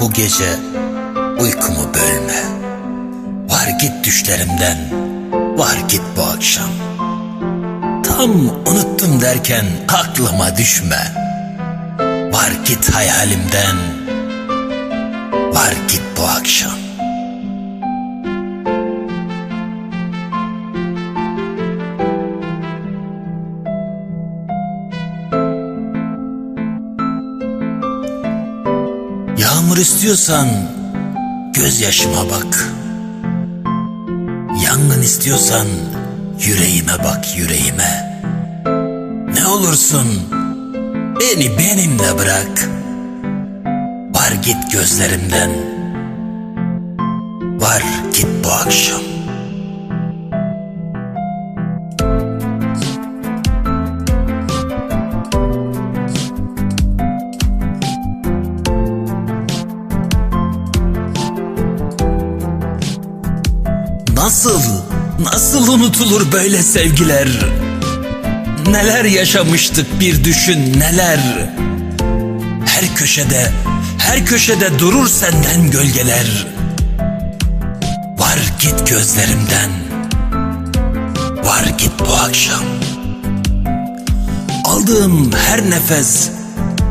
bu gece uykumu bölme. Var git düşlerimden, var git bu akşam. Tam unuttum derken aklıma düşme. Var git hayalimden, var git bu akşam. Yağmur istiyorsan gözyaşıma bak. Yangın istiyorsan yüreğime bak yüreğime. Ne olursun beni benimle bırak. Var git gözlerimden. Var git bu akşam. Nasıl, nasıl unutulur böyle sevgiler? Neler yaşamıştık bir düşün neler. Her köşede, her köşede durur senden gölgeler. Var git gözlerimden. Var git bu akşam. Aldığım her nefes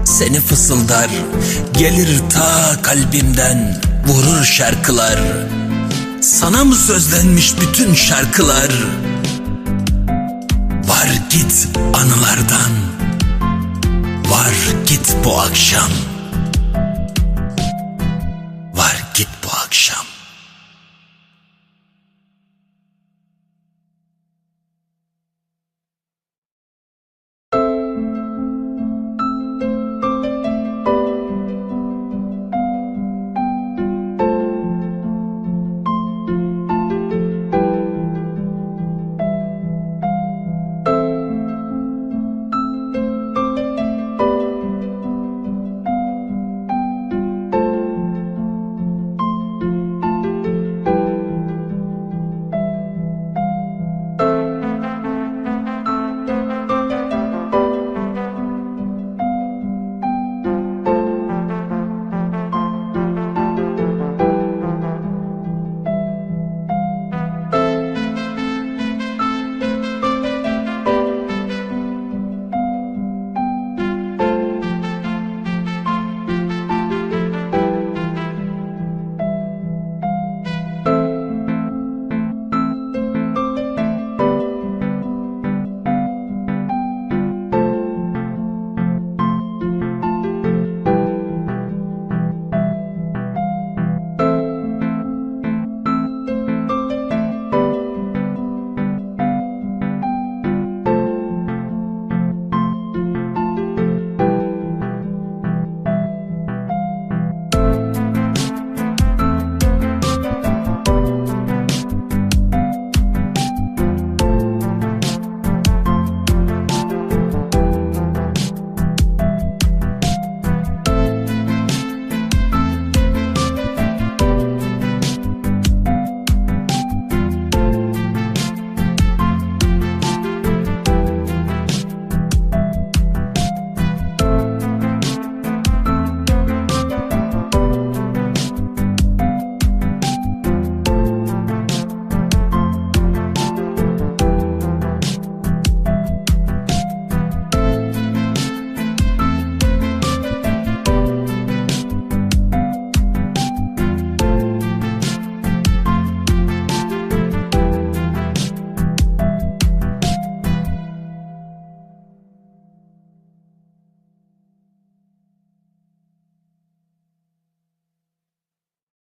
seni fısıldar. Gelir ta kalbimden vurur şarkılar. Sana mı sözlenmiş bütün şarkılar? Var git anılardan. Var git bu akşam.